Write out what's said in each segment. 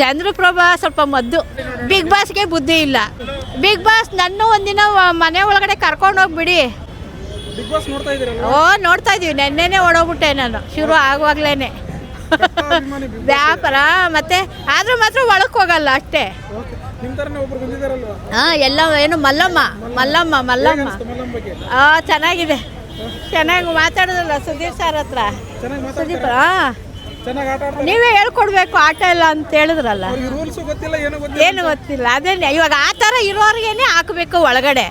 ಚಂದ್ರಪ್ರಭಾ ಸ್ವಲ್ಪ ಮದ್ದು. ಬಿಗ್ ಬಾಸ್ಗೆ ಬುದ್ಧಿ ಇಲ್ಲ. ಬಿಗ್ ಬಾಸ್ ನನ್ನ ಒಂದಿನ ಮನೆ ಒಳಗಡೆ ಕರ್ಕೊಂಡು ಹೋಗ್ಬಿಡಿ. ಓ ನೋಡ್ತಾ ಇದೀವಿ. ನೆನ್ನೆನೆ ಓಡೋಗ್ಬಿಟ್ಟೆ ನಾನು. ಶುರು ಆಗುವಾಗ್ಲೇನೆ. ವ್ಯಾಪಾರ ಮತ್ತೆ ಆದ್ರೂ ಮಾತ್ರ ಒಳಕ್ ಹೋಗಲ್ಲ ಅಷ್ಟೇ. ಹಾ ಎಲ್ಲ ಏನು ಮಲ್ಲಮ್ಮ ಮಲ್ಲಮ್ಮ ಮಲ್ಲಮ್ಮ. ಆ ಚೆನ್ನಾಗಿದೆ. ಚೆನ್ನಾಗಿ ಮಾತಾಡೋದಲ್ಲ ಸುದೀಪ್ ಸರ್ ಹತ್ರ. ಸುದೀಪ್ ಹಾ. ಚೆನ್ನಾಗಿ ಆಟ ಆಡ್ತಾರೆ. ನೀವೇ ಹೇಳ್ಕೊಡ್ಬೇಕು ಆಟ ಇಲ್ಲ ಅಂತ ಹೇಳಿದ್ರಲ್ಲ. ಅವ್ರಿಗೆ ರೂಲ್ಸು ಗೊತ್ತಿಲ್ಲ ಏನೂ ಗೊತ್ತಿಲ್ಲ. ಏನು ಗೊತ್ತಿಲ್ಲ. ಅದೇನೆ ಇವಾಗ ಆ ಥರ ಇರೋರ್ಗೇನೆ ಹಾಕಬೇಕು ಒಳಗಡೆ.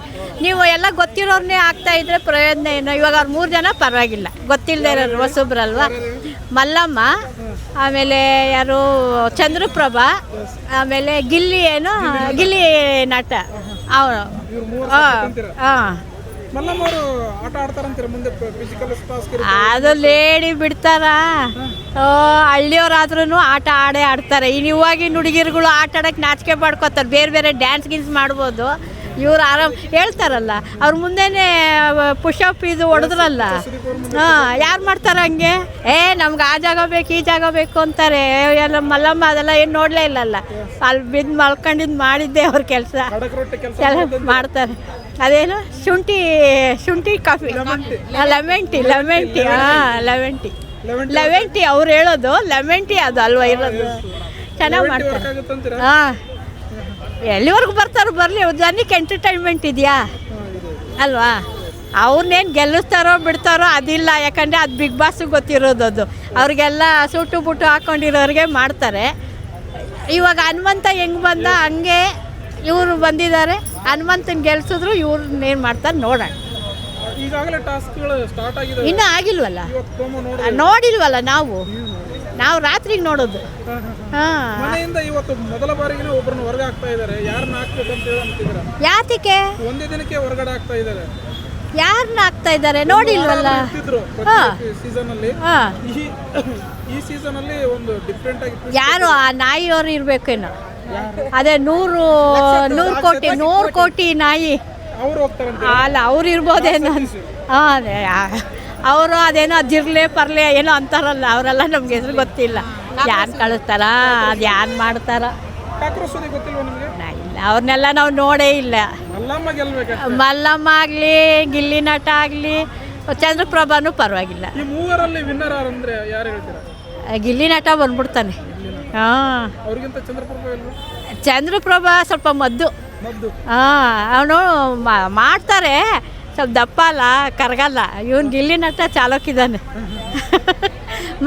ನೀವು ಎಲ್ಲ ಗೊತ್ತಿರೋರ್ನೇ ಹಾಕ್ತಾ ಇದ್ರೆ ಪ್ರಯೋಜನ ಏನು? ಇವಾಗ ಅವ್ರು ಮೂರು ಜನ ಪರವಾಗಿಲ್ಲ. ಗೊತ್ತಿಲ್ಲದೆ ಇರೋರು ಹೊಸಬ್ರಲ್ವಾ? ಮಲ್ಲಮ್ಮ ಆಮೇಲೆ ಯಾರು ಚಂದ್ರಪ್ರಭಾ ಆಮೇಲೆ ಗಿಲ್ಲಿ ಏನು? ಗಿಲ್ಲಿ ನಟ. ಅವರು. ಹಾಂ ಅದು ಲೇಡಿ ಬಿಡ್ತಾರ? ಹಳ್ಳಿಯವ್ರಾದ್ರೂ ಆಟ ಆಡೇ ಆಡ್ತಾರೆ. ಇನ್ನು ಇವಾಗಿನ ಹುಡುಗಿರುಗಳು ಆಟ ಆಡಕ್ಕೆ ನಾಚಿಕೆ ಪಡ್ಕೋತಾರೆ. ಬೇರೆ ಬೇರೆ ಡ್ಯಾನ್ಸ್ ಗಿನ್ಸ್ ಮಾಡ್ಬೋದು. ಇವ್ರು ಆರಾಮ್ ಹೇಳ್ತಾರಲ್ಲ ಅವ್ರ ಮುಂದೆನೆ ಪುಷಪ್ ಇದು ಹೊಡೆದ್ರಲ್ಲ. ಹಾಂ ಯಾರು ಮಾಡ್ತಾರೆ ಹಂಗೆ? ಏ ನಮ್ಗೆ ಆ ಜಾಗ ಬೇಕು ಈ ಜಾಗ ಬೇಕು ಅಂತಾರೆ. ಎಲ್ಲ ಮಲ್ಲಮ್ಮ ಅದೆಲ್ಲ ಏನು ನೋಡಲೇ ಇಲ್ಲಲ್ಲ. ಅಲ್ಲಿ ಬಿದ್ದು ಮಲ್ಕೊಂಡಿದ್ದು ಮಾಡಿದ್ದೆ ಅವ್ರ ಕೆಲಸ. ಎಲ್ಲ ಮಾಡ್ತಾರೆ. ಅದೇನು? ಶುಂಠಿ ಶುಂಠಿ coffee. Lemon tea. Lemon tea ಹಾಂ ಲೆಮನ್ ಟೀ. Lemon tea. ಅವ್ರು ಹೇಳೋದು ಲೆಮನ್ ಟೀ ಅದು ಅಲ್ವಾ ಇರೋದು. ಚೆನ್ನಾಗಿ ಮಾಡ್ತಾರೆ. ಹಾಂ. ಎಲ್ಲಿವರೆಗೂ ಬರ್ತಾರೋ ಬರಲಿ ಜನಕ್ಕೆ ಎಂಟರ್ಟೈನ್ಮೆಂಟ್ ಇದೆಯಾ? ಅಲ್ವಾ? ಅವ್ರನ್ನೇನು ಗೆಲ್ಲಿಸ್ತಾರೋ ಬಿಡ್ತಾರೋ ಅದಿಲ್ಲ ಯಾಕಂದರೆ ಅದು ಬಿಗ್ ಬಾಸ್ ಗೊತ್ತಿರೋದು ಅದು. ಅವ್ರಿಗೆಲ್ಲ ಸುಟ್ಟು ಬುಟ್ಟು ಹಾಕ್ಕೊಂಡಿರೋರಿಗೆ ಮಾಡ್ತಾರೆ. ಇವಾಗ ಹನುಮಂತ ಹೆಂಗೆ ಬಂದ ಹಂಗೆ ಇವರು ಬಂದಿದ್ದಾರೆ. ಹನುಮಂತನ ಗೆಲ್ಸಿದ್ರು ಇವ್ರನ್ನೇನು ಮಾಡ್ತಾರೆ ನೋಡೋಣ. ಇನ್ನೂ ಆಗಿಲ್ವಲ್ಲ? ನೋಡಿಲ್ವಲ್ಲ ನಾವು? ನಾವು ರಾತ್ರಿಗೆ ನೋಡೋದು. ಹಾಂ. ಮನೆಯಿಂದ ಇವತ್ತು ಮೊದಲ ಬಾರಿಗೆ ಒಬ್ಬರನ್ನ ಹೊರಗೆ ಹಾಕ್ತಾ ಇದ್ದಾರೆ. ಯಾರನ್ನ ಹಾಕ್ಬೇಕಂತ ಹೇಳಿ ಅಂತಿದ್ದೀರ? ಯಾತಿಗೆ ಒಂದೇ ದಿನಕ್ಕೆ ಹೊರಗಡೆ ಹಾಕ್ತಾ ಇದ್ದಾರೆ. ಯಾರನ್ನ ಹಾಕ್ತಾ ಇದ್ದಾರೆ? ನೋಡಿಲ್ವಲ್ಲ? ಹಾ. ಸೀಸನ್ ಅಲ್ಲಿ ಈ ಈ ಸೀಸನ್ ಅಲ್ಲಿ ಒಂದು ಡಿಫ್ರೆಂಟ್ ಆಗಿ ಯಾರು ಆ ನಾಯಿಯವ್ರು ಇರ್ಬೇಕೇನೋ? ಅದೇ ನೂರು ನೂರು ಕೋಟಿ ನೂರು ಕೋಟಿ ನಾಯಿ. ಅಲ್ಲ ಅವ್ರು ಇರ್ಬೋದೇನೋ ಹಾಂ ಅವರು ಅದೇನೋ ಅದಿರ್ಲೆ ಪರ್ಲೆ ಏನೋ ಅಂತಾರಲ್ಲ ಅವರೆಲ್ಲ ನಮ್ಗೆ ಹೆಸರು ಗೊತ್ತಿಲ್ಲ. ಯಾರು ಕಳಿಸ್ತಾರ ಅದು ಯಾರು ಮಾಡ್ತಾರ? ಇಲ್ಲ ಅವ್ರನ್ನೆಲ್ಲ ನಾವು ನೋಡೇ ಇಲ್ಲ. ಮಲ್ಲಮ್ಮ ಆಗಲಿ ಗಿಲ್ಲಿ ನಟ ಆಗಲಿ ಚಂದ್ರಪ್ರಭಾನು ಪರವಾಗಿಲ್ಲ. ಈ ಮೂವರಲ್ಲಿ ವಿನ್ನರ್ ಅಂದ್ರೆ ಯಾರು ಹೇಳ್ತೀರಾ? ಗಿಲ್ಲಿ ನಟ ಬಂದ್ಬಿಡ್ತಾನೆ. ಹಾಂ. ಅವ್ರಿಗಿಂತ ಚಂದ್ರಪ್ರಭಾ ಇಲ್ವಾ? ಚಂದ್ರಪ್ರಭಾ ಸ್ವಲ್ಪ ಮದ್ದು. ಮದ್ದು. ಹಾಂ ಅವನು ಮಾಡ್ತಾರೆ ಸ್ವಲ್ಪ ದಪ್ಪ ಅಲ್ಲ ಕರಗಲ್ಲ. ಇವನ್ ಗಿಲ್ಲಿನ ಹತ್ರ ಚಾಲಕಿದ್ದಾನೆ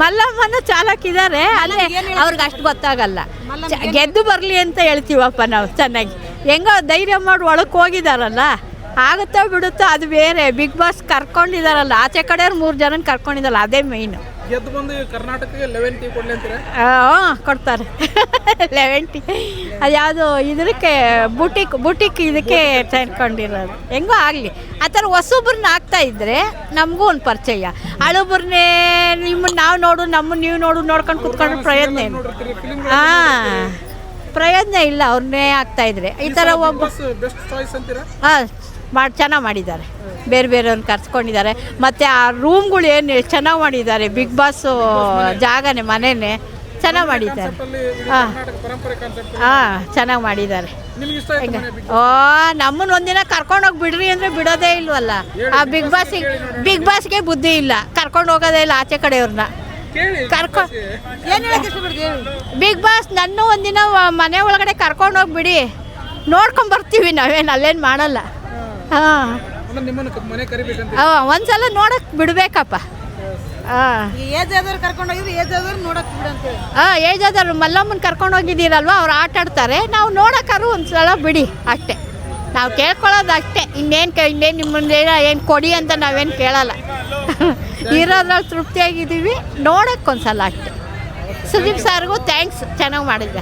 ಮಲ್ಲಮ್ಮನ ಚಾಲಕಿದ್ದಾರೆ ಅಲ್ಲೇ ಅವ್ರಿಗೆ ಅಷ್ಟು ಗೊತ್ತಾಗಲ್ಲ. ಗೆದ್ದು ಬರಲಿ ಅಂತ ಹೇಳ್ತೀವಪ್ಪ ನಾವು ಚೆನ್ನಾಗಿ. ಹೆಂಗೋ ಧೈರ್ಯ ಮಾಡಿ ಒಳಕ್ಕೆ ಹೋಗಿದಾರಲ್ಲ? ಆಗುತ್ತೋ ಬಿಡುತ್ತೋ ಅದು ಬೇರೆ. ಬಿಗ್ ಬಾಸ್ ಕರ್ಕೊಂಡಿದಾರಲ್ಲ. ಆಚೆ ಕಡೆಯವ್ರು ಮೂರು ಜನ ಕರ್ಕೊಂಡಿದ್ದಾರಲ್ಲ ಅದೇ ಮೇಯ್ನು ಗೆದ್ದು ಬಂದು ಕರ್ನಾಟಕಕ್ಕೆ ಲೆವೆನ್ ಟೀ ಕೊಡ್ಲಿ ಅಂತೀರಾ? ಹಾಂ ಕೊಡ್ತಾರೆ. ಲೆವೆಂಟಿ ಅದು ಯಾವುದು ಇದಕ್ಕೆ ಬುಟಿಕ್ ಬುಟಿಕ್ ಇದಕ್ಕೆ ತೆಗೆದುಕೊಂಡಿರೋದು ಹೆಂಗೋ ಆಗಲಿ. ಆ ಥರ ಹೊಸೊಬ್ರನ್ನ ಆಗ್ತಾ ಇದ್ದರೆ ನಮಗೂ ಒಂದು ಪರಿಚಯ. ಹಳೊಬ್ರನ್ನೇ ನಿಮ್ಮನ್ನ ನಾವು ನೋಡು ನಮ್ಮ ನೀವು ನೋಡು ನೋಡ್ಕೊಂಡು ಕುತ್ಕೊಂಡು ಪ್ರಯತ್ನ ಏನು ಹಾಂ ಪ್ರಯೋಜನ ಇಲ್ಲ ಅವ್ರನ್ನೇ ಆಗ್ತಾ ಇದ್ರೆ. ಈ ಥರ ಒಬ್ಬ ಹಾಂ ಮಾಡಿ ಚೆನ್ನಾಗಿ ಮಾಡಿದ್ದಾರೆ. ಬೇರೆ ಬೇರೆಯವ್ರನ್ನ ಕರ್ಸ್ಕೊಂಡಿದ್ದಾರೆ. ಮತ್ತು ಆ ರೂಮ್ಗಳು ಏನು ಚೆನ್ನಾಗಿ ಮಾಡಿದ್ದಾರೆ. ಬಿಗ್ ಬಾಸು ಜಾಗನೇ ಮನೆಯೇ ಚೆನ್ನಾಗಿ ಮಾಡಿದ್ದಾರೆ. ಹಾಂ. ಹಾ. ಚೆನ್ನಾಗಿ ಮಾಡಿದ್ದಾರೆ. ಓ ನಮ್ಮನ್ನ ಒಂದಿನ ಕರ್ಕೊಂಡೋಗಿ ಬಿಡ್ರಿ ಅಂದರೆ ಬಿಡೋದೇ ಇಲ್ವಲ್ಲ. ಆ ಬಿಗ್ ಬಾಸಿಗೆ ಬಿಗ್ ಬಾಸ್ಗೆ ಬುದ್ಧಿ ಇಲ್ಲ. ಕರ್ಕೊಂಡು ಹೋಗೋದೇ ಇಲ್ಲ ಆಚೆ ಕಡೆಯವ್ರನ್ನ. ಏನು ಬಿಗ್ ಬಾಸ್ ನನ್ನ ಒಂದಿನ ಮನೆ ಒಳಗಡೆ ಕರ್ಕೊಂಡು ಹೋಗ್ಬಿಡಿ ನೋಡ್ಕೊಂಡ್ಬರ್ತೀವಿ ನಾವೇನು ಅಲ್ಲೇನು ಮಾಡಲ್ಲ. ಹಾಂ. ಒಂದ್ಸಲ ನೋಡಕ್ ಬಿಡ್ಬೇಕಪ್ಪ. ಹಾಂ. ಏಜ್ ಆದವ್ರು ಕರ್ಕೊಂಡು ಹೋಗಿದ್ರೆ ಏಜ್ ಆದವ್ರು ನೋಡಕ್ ಬಿಡಂತೇಳಿ ಹಾಂ ಏಜ್ ಆದವ್ರು ಮಲ್ಲಮ್ಮನ ಕರ್ಕೊಂಡು ಹೋಗಿದ್ದೀರಲ್ವ ಅವ್ರು ಆಟ ಆಡ್ತಾರೆ. ನಾವು ನೋಡೋಕ್ಕಾರು ಒಂದು ಸಲ ಬಿಡಿ ಅಷ್ಟೇ. ನಾವು ಕೇಳ್ಕೊಳ್ಳೋದು ಅಷ್ಟೇ. ಇನ್ನೇನು ಕ ಇನ್ನೇನು ನಿಮ್ಮನ್ನ ಏನು ಕೊಡಿ ಅಂತ ನಾವೇನು ಕೇಳಲ್ಲ. ಇರೋದ್ರಲ್ಲಿ ತೃಪ್ತಿಯಾಗಿದ್ದೀವಿ ನೋಡಕ್ಕೆ ಒಂದ್ಸಲ ಅಷ್ಟೇ. ಸುದೀಪ್ ಸಾರ್ಗೂ ಥ್ಯಾಂಕ್ಸ್ ಚೆನ್ನಾಗಿ ಮಾಡಿದ್ದೆ